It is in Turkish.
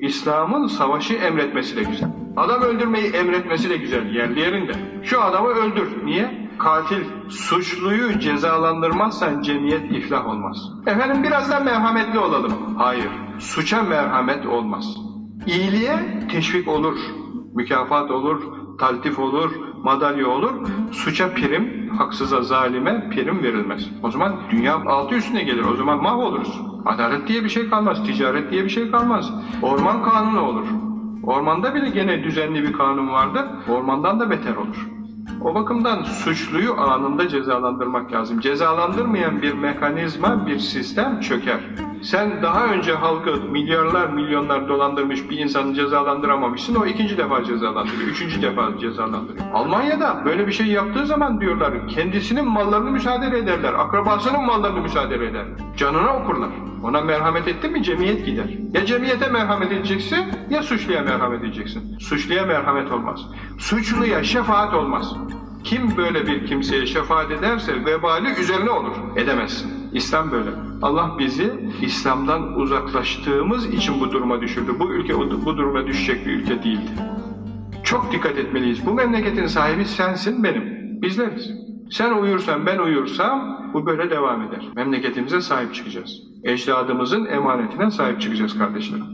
İslam'ın savaşı emretmesi de güzel. Adam öldürmeyi emretmesi de güzel yerli yerinde. Şu adamı öldür. Niye? Katil, suçluyu cezalandırmazsan cemiyet iflah olmaz. Efendim biraz da merhametli olalım. Hayır, suça merhamet olmaz. İyiliğe teşvik olur, mükafat olur, taltif olur, madalya olur. Suça prim, haksıza, zalime prim verilmez. O zaman dünya altı üstüne gelir, o zaman mahvoluruz. Adalet diye bir şey kalmaz, ticaret diye bir şey kalmaz. Orman kanunu olur. Ormanda bile gene düzenli bir kanun vardır, ormandan da beter olur. O bakımdan suçluyu anında cezalandırmak lazım. Cezalandırmayan bir mekanizma, bir sistem çöker. Sen daha önce halkı milyarlar milyonlar dolandırmış bir insanı cezalandıramamışsın, o ikinci defa cezalandırıyor, üçüncü defa cezalandırıyor. Almanya'da böyle bir şey yaptığı zaman diyorlar, kendisinin mallarını müsaade ederler, akrabasının mallarını müsaade eder. Canına okurlar. Ona merhamet etti mi cemiyet gider. Ya cemiyete merhamet edeceksin ya suçluya merhamet edeceksin. Suçluya merhamet olmaz. Suçluya şefaat olmaz. Kim böyle bir kimseye şefaat ederse vebali üzerine olur. Edemezsin. İslam böyle. Allah bizi İslam'dan uzaklaştığımız için bu duruma düşürdü. Bu ülke bu duruma düşecek bir ülke değildi. Çok dikkat etmeliyiz. Bu memleketin sahibi sensin benim. Bizleriz. Sen uyursan ben uyursam bu böyle devam eder. Memleketimize sahip çıkacağız. Ecdadımızın emanetine sahip çıkacağız kardeşlerim.